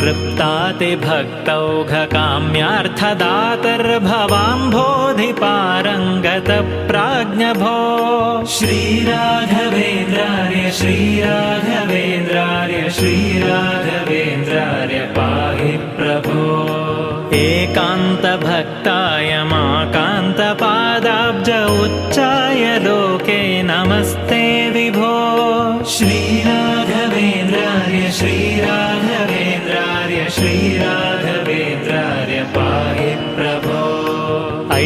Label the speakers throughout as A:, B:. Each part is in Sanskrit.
A: तृप्तातिभक्तौघकाम्यार्थदातर्भवाम्भोधिपारङ्गतप्राज्ञभो श्रीराघवेन्द्राय श्रीराघवेन्द्राय श्रीराघवेन्द्राय पाहि प्रभो। एकान्तभक्ताय माकान्तपादाब्ज उच्चाय लोके नमस्ते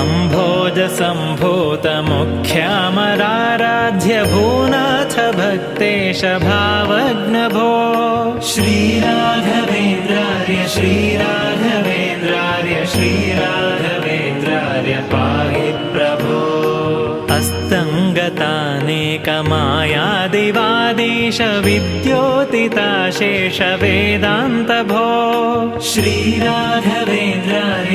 A: अम्भोजसम्भूतमुख्यामराराध्य भूनाथ भक्तेश भावग्नभो श्रीराघवेन्द्राय श्रीराघवेन्द्राय श्रीराघवेन्द्राय पाहि प्रभो। अस्तङ्गतानेकमायादिवादीश विद्योतिताशेष वेदान्तभो श्रीराघवेन्द्राय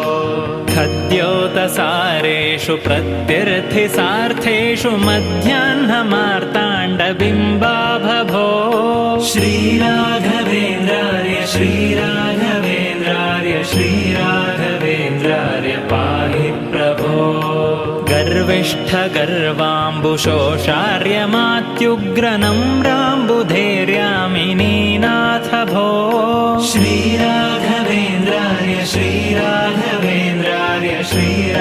A: खद्योतसारेषु प्रत्यर्थिसार्थेषु मध्याह्नमार्ताण्डबिम्बाभभो श्रीराघवेन्द्रार्य श्रीराघवेन्द्रार्य श्रीराघवेन्द्रार्य पाहि प्रभो। गर्विष्ठगर्वाम्बुशोषार्यमात्युग्रनम्राम्बुधैर्यामिनीनाथ भो श्रीराघवेन्द्रार्य श्रीराघवेन्द्रार्य श्रीरा